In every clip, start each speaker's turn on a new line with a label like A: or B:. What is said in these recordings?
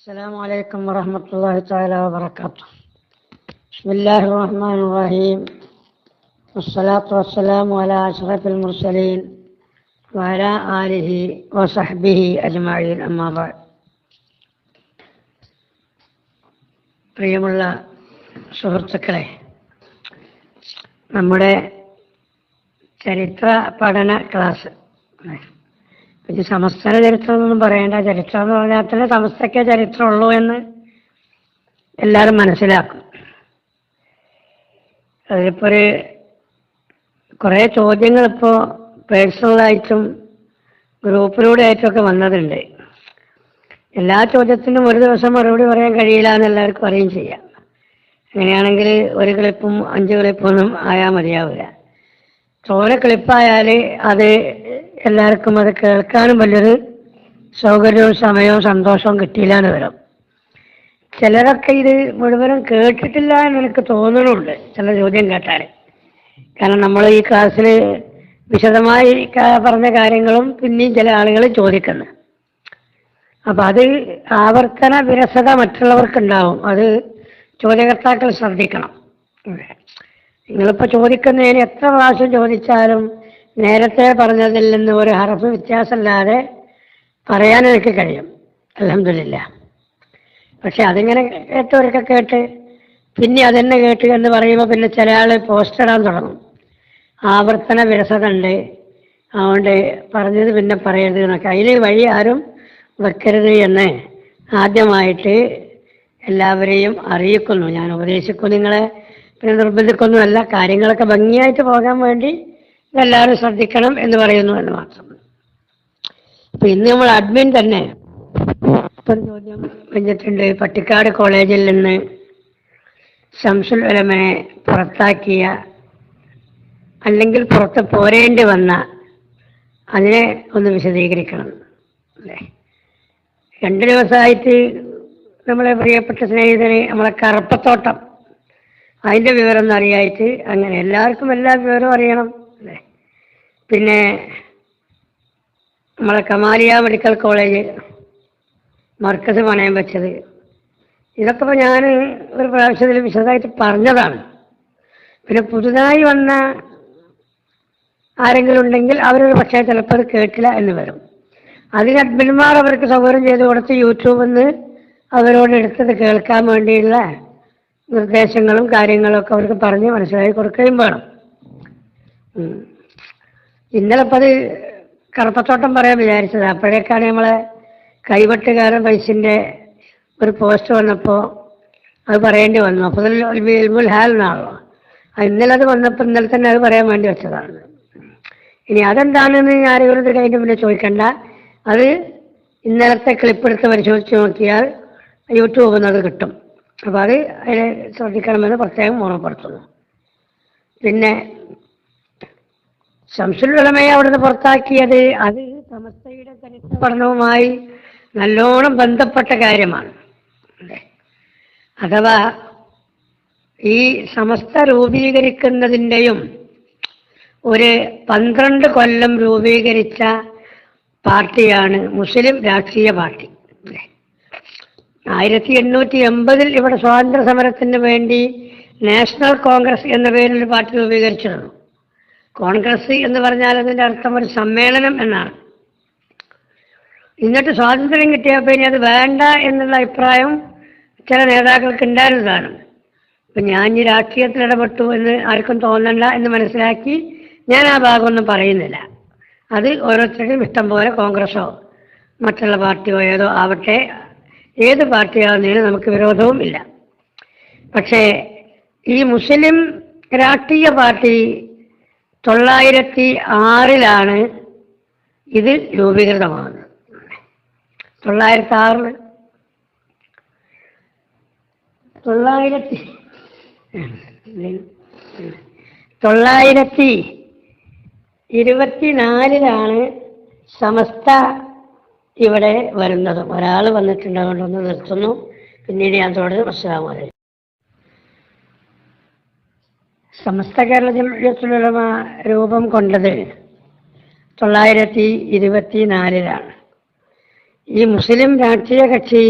A: السلام عليكم ورحمة الله تعالى وبركاته بسم الله الرحمن الرحيم والصلاة والسلام على أشرف المرسلين وعلى آله وصحبه أجمعين أما بعد പ്രിയമുള്ള സുഹൃത്തുക്കളെ നമ്മുടെ ചരിത്ര പഠന ക്ലാസ് പിന്നെ സമസ്തന ചരിത്രം എന്നൊന്നും പറയേണ്ട. ചരിത്രം എന്ന് പറഞ്ഞാൽ തന്നെ സമസ്തക്കേ ചരിത്രമുള്ളൂ എന്ന് എല്ലാവരും മനസ്സിലാക്കും. അതിലിപ്പോൾ ഒരു കുറേ ചോദ്യങ്ങൾ ഇപ്പോൾ പേഴ്സണലായിട്ടും ഗ്രൂപ്പിലൂടെ ആയിട്ടുമൊക്കെ വന്നതുണ്ട്. എല്ലാ ചോദ്യത്തിനും ഒരു ദിവസം മറുപടി പറയാൻ കഴിയില്ല എന്ന് എല്ലാവർക്കും അറിയുകയും ചെയ്യാം. അങ്ങനെയാണെങ്കിൽ ഒരു ക്ലിപ്പും അഞ്ച് ക്ലിപ്പൊന്നും ആയാൽ മതിയാവില്ല. ചോര ക്ലിപ്പായാൽ അത് എല്ലാവർക്കും അത് കേൾക്കാനും വലിയൊരു സൗകര്യവും സമയവും സന്തോഷവും കിട്ടിയില്ല എന്ന് വരും. ചിലരൊക്കെ ഇത് മുഴുവനും കേട്ടിട്ടില്ല എന്ന് എനിക്ക് തോന്നുന്നുണ്ട് ചില ചോദ്യം കേട്ടാൽ കാരണം നമ്മൾ ഈ ക്ലാസ്സിൽ വിശദമായി പറഞ്ഞ കാര്യങ്ങളും പിന്നെയും ചില ആളുകൾ ചോദിക്കുന്നു. അപ്പം അത് ആവർത്തന വിരസത മറ്റുള്ളവർക്കുണ്ടാവും അത് ചോദ്യകർത്താക്കൾ ശ്രദ്ധിക്കണം. നിങ്ങളിപ്പോൾ ചോദിക്കുന്നതിന് എത്ര പ്രാവശ്യം ചോദിച്ചാലും നേരത്തെ പറഞ്ഞതിൽ നിന്ന് ഒരു ഹർഫ് വ്യത്യാസമില്ലാതെ പറയാൻ എനിക്ക് കഴിയും. അലഹമില്ല പക്ഷെ അതിങ്ങനെ കേട്ടവരൊക്കെ കേട്ട് പിന്നെ അതെന്നെ കേട്ട് എന്ന് പറയുമ്പോൾ പിന്നെ ചില ആൾ പോസ്റ്റ് ഇടാൻ തുടങ്ങും. ആവർത്തന വിരസത ഉണ്ട്. അതുകൊണ്ട് പറഞ്ഞത് പിന്നെ പറയരുത് എന്നൊക്കെ. അതിന് വഴി ആരും വെക്കരുത് എന്ന് ആദ്യമായിട്ട് എല്ലാവരെയും അറിയിക്കുന്നു. ഞാൻ ഉപദേശിക്കും നിങ്ങളെ. പിന്നെ നിർബന്ധിക്കൊന്നുമല്ല കാര്യങ്ങളൊക്കെ ഭംഗിയായിട്ട് പോകാൻ വേണ്ടി ഇതെല്ലാവരും ശ്രദ്ധിക്കണം എന്ന് പറയുന്നു എന്ന് മാത്രം. അപ്പൊ ഇന്ന് നമ്മൾ അഡ്മിൻ തന്നെ ഒരു ചോദ്യം വെച്ചിട്ടുണ്ട്. പട്ടിക്കാട് കോളേജിൽ നിന്ന് ശംസുൽ ഉലമനെ പുറത്താക്കിയ അല്ലെങ്കിൽ പുറത്ത് പോരേണ്ടി വന്ന അതിനെ ഒന്ന് വിശദീകരിക്കണം. അല്ലേ? രണ്ട് ദിവസമായിട്ട് നമ്മളെ പ്രിയപ്പെട്ട സ്നേഹിതന് നമ്മളെ കറുപ്പത്തോട്ടം. അതിന്റെ വിവരം അറിയായിട്ട് അങ്ങനെ എല്ലാവർക്കും എല്ലാ വിവരവും അറിയണം. പിന്നെ നമ്മളെ കമാലിയ മെഡിക്കൽ കോളേജ് മർക്കസ് പണയം വെച്ചത്. ഇതൊക്കെ ഇപ്പോൾ ഞാൻ ഒരു പ്രാവശ്യത്തിൽ വിശദമായിട്ട് പറഞ്ഞതാണ്. പിന്നെ പുതുതായി വന്ന ആരെങ്കിലും ഉണ്ടെങ്കിൽ അവരൊരു പക്ഷേ ചിലപ്പോൾ അത് കേട്ടില്ല എന്ന് വരും. അതിന് അഡ്മിന്മാർ അവർക്ക് സൗകര്യം ചെയ്ത് കൊടുത്ത് യൂട്യൂബിൽ നിന്ന് അവരോട് എടുത്തത് കേൾക്കാൻ വേണ്ടിയുള്ള നിർദ്ദേശങ്ങളും കാര്യങ്ങളും ഒക്കെ അവർക്ക് പറഞ്ഞ് മനസ്സിലാക്കി കൊടുക്കുകയും വേണം. ഇന്നലെ ഇപ്പം കറുപ്പത്തോട്ടം പറയാൻ വിചാരിച്ചത്. അപ്പോഴേക്കാണ് നമ്മളെ കൈവെട്ടുകാരൻ പൈസന്റെ ഒരു പോസ്റ്റ് വന്നപ്പോൾ അത് പറയേണ്ടി വന്നു. അപ്പോൾ ഇൽമുൽ ഹാൽ എന്നാണല്ലോ. ഇന്നലെ അത് വന്നപ്പോൾ ഇന്നലെ തന്നെ അത് പറയാൻ വേണ്ടി വെച്ചതാണ്. ഇനി അതെന്താണെന്ന് ആരെങ്കിലും ഇത് കഴിഞ്ഞ് പിന്നെ ചോദിക്കണ്ട. അത് ഇന്നലത്തെ ക്ലിപ്പ് എടുത്ത് പരിശോധിച്ച് നോക്കിയാൽ യൂട്യൂബിൽ നിന്ന് അത് കിട്ടും. അപ്പോൾ അത് അതിനെ ശ്രദ്ധിക്കണമെന്ന് പ്രത്യേകം ഓർമ്മപ്പെടുത്തുന്നു. പിന്നെ ശംസുൽ ഉലമയെ അവിടുന്ന് പുറത്താക്കിയത് അത് സമസ്തയുടെ ചരിത്ര പഠനവുമായി നല്ലോണം ബന്ധപ്പെട്ട കാര്യമാണ്? അഥവാ ഈ സമസ്ത രൂപീകരിക്കുന്നതിന്റെയും ഒരു പന്ത്രണ്ട് കൊല്ലം രൂപീകരിച്ച പാർട്ടിയാണ് മുസ്ലിം രാഷ്ട്രീയ പാർട്ടി? ആയിരത്തി എണ്ണൂറ്റി എൺപതിൽ ഇവിടെ സ്വാതന്ത്ര്യ സമരത്തിന് വേണ്ടി നാഷണൽ കോൺഗ്രസ് എന്ന പേരിൽ പാർട്ടി രൂപീകരിച്ചിരുന്നു കോൺഗ്രസ് എന്ന് പറഞ്ഞാൽ അതിന്റെ അർത്ഥം ഒരു സമ്മേളനം എന്നാണ്. എന്നിട്ട് സ്വാതന്ത്ര്യം കിട്ടിയപ്പോൾ ഇനി അത് വേണ്ട എന്നുള്ള അഭിപ്രായം ചില നേതാക്കൾക്ക് ഉണ്ടായിരുന്നതാണ്. അപ്പം ഞാൻ ഈ രാഷ്ട്രീയത്തിൽ ഇടപെട്ടു എന്ന് ആർക്കും തോന്നണ്ട എന്ന് മനസ്സിലാക്കി ഞാൻ ആ ഭാഗമൊന്നും പറയുന്നില്ല. അത് ഓരോരുത്തരുടെയും ഇഷ്ടം പോലെ കോൺഗ്രസോ മറ്റുള്ള പാർട്ടിയോ ഏതോ ആവട്ടെ ഏത് പാർട്ടിയാവുന്നതിന് നമുക്ക് വിരോധവും ഇല്ല. പക്ഷേ ഈ മുസ്ലിം രാഷ്ട്രീയ പാർട്ടി തൊള്ളായിരത്തി ആറിലാണ് ഇത് രൂപീകൃതമാകുന്നത് തൊള്ളായിരത്തി ആറിൽ തൊള്ളായിരത്തി തൊള്ളായിരത്തി ഇരുപത്തിനാലിലാണ് സമസ്ത ഇവിടെ വരുന്നത്. ഒരാൾ വന്നിട്ടുണ്ട് അതുകൊണ്ടൊന്ന് നിർത്തുന്നു. പിന്നീട് ഞാൻ അസ്സാം വലൈക്കും സമസ്ത കേരള ജമയത്തുലമ രൂപം കൊണ്ടത് തൊള്ളായിരത്തി ഇരുപത്തി നാലിലാണ് ഈ മുസ്ലിം രാഷ്ട്രീയ കക്ഷി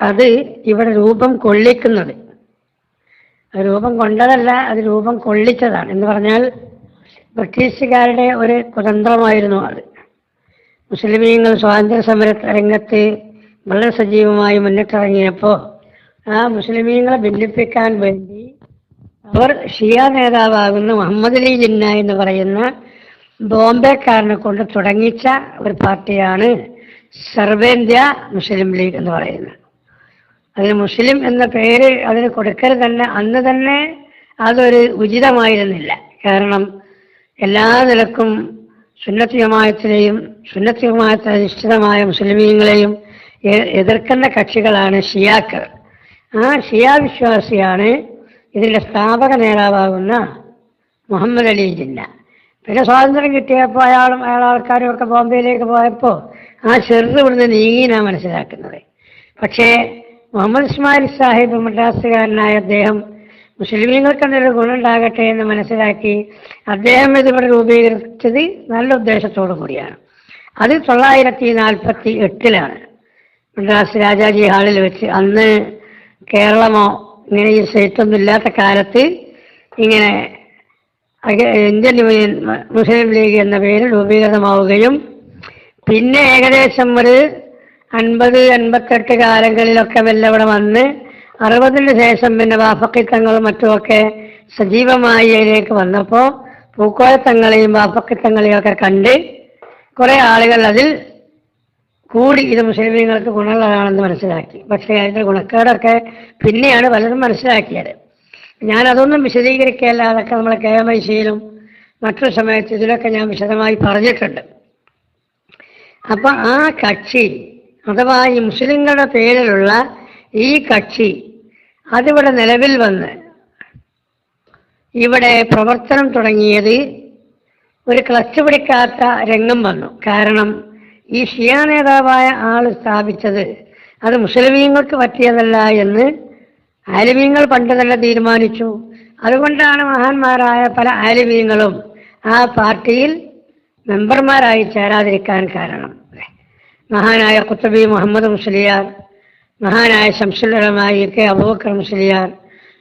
A: അത് ഇവിടെ രൂപം കൊള്ളിക്കുന്നത്. രൂപം കൊണ്ടതല്ല അത് രൂപം കൊള്ളിച്ചതാണ് എന്ന് പറഞ്ഞാൽ ബ്രിട്ടീഷുകാരുടെ ഒരു കുതന്ത്രമായിരുന്നു അത്. മുസ്ലിമീങ്ങൾ സ്വാതന്ത്ര്യ സമര രംഗത്ത് വളരെ സജീവമായി മുന്നിട്ടിറങ്ങിയപ്പോൾ ആ മുസ്ലിമീങ്ങളെ ഭിന്നിപ്പിക്കാൻ വേണ്ടി അവർ ഷിയ നേതാവാകുന്ന മുഹമ്മദ് അലി ജിന്ന എന്ന് പറയുന്ന ബോംബെക്കാരനെ കൊണ്ട് തുടങ്ങിച്ച ഒരു പാർട്ടിയാണ് സർവേന്ത്യ മുസ്ലിം ലീഗ് എന്ന് പറയുന്നത്. അതിന് മുസ്ലിം എന്ന പേര് അതിന് കൊടുക്കൽ തന്നെ അന്ന് തന്നെ അതൊരു ഉചിതമായിരുന്നില്ല. കാരണം എല്ലാ നിലക്കും സുന്നത്ത് ജമായത്തിൽ അധിഷ്ഠിതമായ മുസ്ലിമീങ്ങളെയും എതിർക്കുന്ന കക്ഷികളാണ് ഷിയാക്കൾ. ആ ഷിയ വിശ്വാസിയാണ് ഇതിന്റെ സ്ഥാപക നേതാവാകുന്ന മുഹമ്മദ് അലി ജിന്ന പിന്നെ സ്വാതന്ത്ര്യം കിട്ടിയപ്പോൾ അയാളും അയാൾ ആൾക്കാരും ഒക്കെ ബോംബെയിലേക്ക് പോയപ്പോൾ ആ ചെറുത് ഇവിടുന്ന് നീങ്ങിനാണ് മനസ്സിലാക്കുന്നത്. പക്ഷേ മുഹമ്മദ് ഇസ്മായിൽ സാഹിബ് മദ്രാസുകാരനായ അദ്ദേഹം മുസ്ലിമീങ്ങൾക്ക് എന്തൊരു ഗുണമുണ്ടാകട്ടെ എന്ന് മനസ്സിലാക്കി അദ്ദേഹം ഇതിവിടെ രൂപീകരിച്ചത് നല്ല ഉദ്ദേശത്തോടു കൂടിയാണ്. അത് തൊള്ളായിരത്തി നാൽപ്പത്തി എട്ടിലാണ്. മദ്രാസ് രാജാജി ഹാളിൽ വെച്ച് അന്ന് കേരളമോ ഇങ്ങനെ ഈ സ്റ്റേറ്റൊന്നും ഇല്ലാത്ത കാലത്ത് ഇങ്ങനെ ഇന്ത്യൻ യൂണിയൻ മുസ്ലിം ലീഗ് എന്ന പേര് രൂപീകൃതമാവുകയും പിന്നെ ഏകദേശം ഒരു അൻപത് അൻപത്തെട്ട് കാലങ്ങളിലൊക്കെ മെല്ലെ ഇവിടെ വന്ന് അറുപതിന് ശേഷം പിന്നെ വാഫക്കിത്തങ്ങളും മറ്റുമൊക്കെ സജീവമായി അതിലേക്ക് വന്നപ്പോൾ പൂക്കോലത്തങ്ങളെയും വാഫക്കിത്തങ്ങളെയും ഒക്കെ കണ്ട് കുറേ ആളുകൾ അതിൽ കൂടി ഇത് മുസ്ലിമീങ്ങൾക്ക് ഗുണമുള്ളതാണെന്ന് മനസ്സിലാക്കി. പക്ഷേ അതിന്റെ ഗുണക്കേടൊക്കെ പിന്നെയാണ് പലരും മനസ്സിലാക്കിയത്. ഞാൻ അതൊന്നും വിശദീകരിക്കുകയല്ല. അതൊക്കെ നമ്മളെ കെ എം ഐ സിയിലും മറ്റൊരു സമയത്ത് ഇതിലൊക്കെ ഞാൻ വിശദമായി പറഞ്ഞിട്ടുണ്ട്. അപ്പൊ ആ കക്ഷി അഥവാ ഈ മുസ്ലിങ്ങളുടെ പേരിലുള്ള ഈ കക്ഷി അതിവിടെ നിലവിൽ വന്ന് ഇവിടെ പ്രവർത്തനം തുടങ്ങിയത് ഒരു ക്ലച്ച് പിടിക്കാത്ത രംഗം വന്നു. കാരണം ഈ ഷിയ നേതാവായ ആൾ സ്ഥാപിച്ചത് അത് മുസ്ലിമീങ്ങൾക്ക് പറ്റിയതല്ല എന്ന് ആലിമീങ്ങൾ പണ്ട് തന്നെ തീരുമാനിച്ചു. അതുകൊണ്ടാണ് മഹാന്മാരായ പല ആലിമീങ്ങളും ആ പാർട്ടിയിൽ മെമ്പർമാരായി ചേരാതിരിക്കാൻ കാരണം. മഹാനായ കുത്തബി മുഹമ്മദ് മുസ്ലിയാർ മഹാനായ ശംസുലമായി കെ അബൂബക്കർ മുസ്ലിയാർ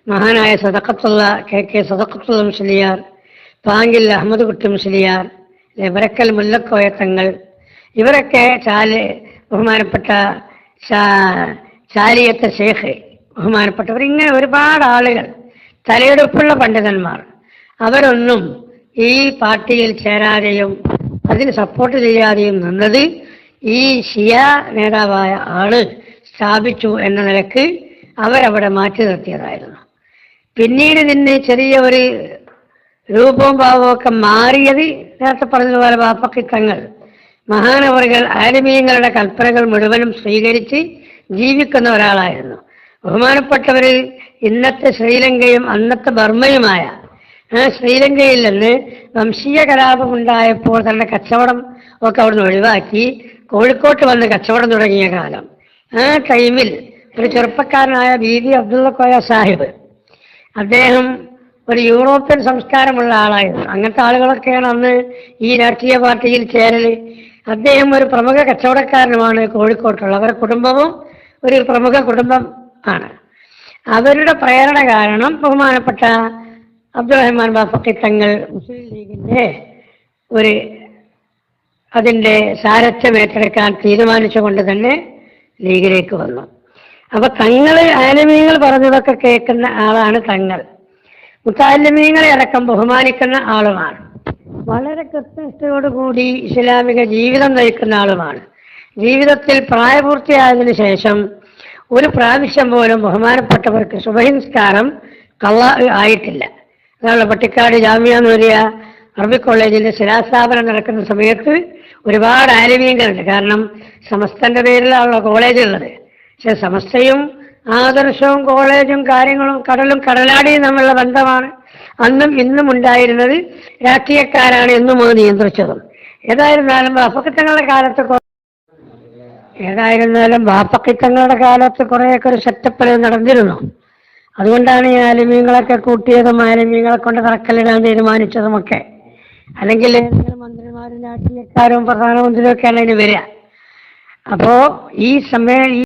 A: മഹാനായ സദക്കത്തുള്ള കെ കെ സദക്കത്തുള്ള മുസ്ലിയാർ പാങ്കിൽ അഹമ്മദ് കുട്ടി മുസ്ലിയാർ ലബരക്കൽ മുല്ലക്കോയ തങ്ങൾ ഇവരൊക്കെ ചാൽ ബഹുമാനപ്പെട്ട ചാലിയത്തെ ഷേഖ് ബഹുമാനപ്പെട്ടവർ. ഇങ്ങനെ ഒരുപാട് ആളുകൾ തലയെടുപ്പുള്ള പണ്ഡിതന്മാർ. അവരൊന്നും ഈ പാർട്ടിയിൽ ചേരാതെയും അതിന് സപ്പോർട്ട് ചെയ്യാതെയും നിന്നത് ഈ ഷിയ നേതാവായ ആൾ സ്ഥാപിച്ചു എന്ന നിലയ്ക്ക് അവരവിടെ മാറ്റി നിർത്തിയതായിരുന്നു. പിന്നീട് ഇതിന് ചെറിയ ഒരു രൂപവും ഭാവവും ഒക്കെ മാറിയത് നേരത്തെ പറഞ്ഞതുപോലെ വാപ്പക്കിത്തങ്ങൾ മഹാനവറുകൾ ആലിമീയങ്ങളുടെ കൽപ്പനകൾ മുഴുവനും സ്വീകരിച്ച് ജീവിക്കുന്ന ഒരാളായിരുന്നു. ബഹുമാനപ്പെട്ടവരിൽ ഇന്നത്തെ ശ്രീലങ്കയും അന്നത്തെ ബർമ്മയുമായ ശ്രീലങ്കയിൽ നിന്ന് വംശീയ കലാപമുണ്ടായപ്പോൾ തന്നെ കച്ചവടം ഒക്കെ അവിടുന്ന് ഒഴിവാക്കി കോഴിക്കോട്ട് വന്ന് കച്ചവടം തുടങ്ങിയ കാലം. ആ ടൈമിൽ ഒരു ചെറുപ്പക്കാരനായ ബി വി അബ്ദുള്ള കോയ സാഹിബ് അദ്ദേഹം ഒരു യൂറോപ്യൻ സംസ്കാരമുള്ള ആളായിരുന്നു. അങ്ങനത്തെ ആളുകളൊക്കെയാണ് അന്ന് ഈ രാഷ്ട്രീയ പാർട്ടിയിൽ ചേരൽ അദ്ദേഹം ഒരു പ്രമുഖ കച്ചവടക്കാരനുമാണ് കോഴിക്കോട്ടുള്ള. അവരുടെ കുടുംബവും ഒരു പ്രമുഖ കുടുംബം ആണ്. അവരുടെ പ്രേരണ കാരണം ബഹുമാനപ്പെട്ട അബ്ദുറഹ്മാൻ ബാഫക്കി തങ്ങൾ മുസ്ലിം ലീഗിന്റെ ഒരു അതിന്റെ സാരഥ്യം ഏറ്റെടുക്കാൻ തീരുമാനിച്ചുകൊണ്ട് തന്നെ ലീഗിലേക്ക് വന്നു. അപ്പൊ തങ്ങൾ ആലമീങ്ങൾ പറഞ്ഞതൊക്കെ കേൾക്കുന്ന ആളാണ് തങ്ങൾ. മുത്താലമീങ്ങളെ അടക്കം ബഹുമാനിക്കുന്ന ആളുമാണ്. വളരെ കൃത്യനിഷ്ഠയോടുകൂടി ഇസ്ലാമിക ജീവിതം നയിക്കുന്ന ആളുമാണ്. ജീവിതത്തിൽ പ്രായപൂർത്തിയായതിനു ശേഷം ഒരു പ്രാവശ്യം പോലും ബഹുമാനപ്പെട്ടവർക്ക് ശുഭഹിംസ്കാരം കള്ള ആയിട്ടില്ല. അതാണ് പട്ടിക്കാട് ജാമ്യ നൂരിയ അറബി കോളേജിന്റെ ശിലാസ്ഥാപനം നടക്കുന്ന സമയത്ത് ഒരുപാട് ആലിമീങ്ങളുണ്ട് കാരണം സമസ്തന്റെ പേരിലാണല്ലോ കോളേജ് ഉള്ളത്. പക്ഷെ സമസ്തയും ആദർശവും കോളേജും കാര്യങ്ങളും കടലും കടലാടിയും തമ്മിലുള്ള ബന്ധമാണ്. അന്നും ഇന്നും ഉണ്ടായിരുന്നത് രാഷ്ട്രീയക്കാരാണ് എന്നും അത് നിയന്ത്രിച്ചതും. ഏതായിരുന്നാലും വാപ്പക്കിത്തങ്ങളുടെ കാലത്ത് ഏതായിരുന്നാലും വാപ്പക്കിത്തങ്ങളുടെ കാലത്ത് കുറേയൊക്കെ ഒരു സെറ്റപ്പിൽ നടന്നിരുന്നു. അതുകൊണ്ടാണ് ഈ ആലിമീങ്ങളൊക്കെ കൂട്ടിയതും ആലിമീങ്ങളെ കൊണ്ട് തറക്കല്ലിടാൻ തീരുമാനിച്ചതുമൊക്കെ. അല്ലെങ്കിൽ ഏതെങ്കിലും മന്ത്രിമാരും രാഷ്ട്രീയക്കാരും പ്രധാനമന്ത്രിയും ഒക്കെയാണ് ഇതിന് വരിക. അപ്പോ ഈ സമയം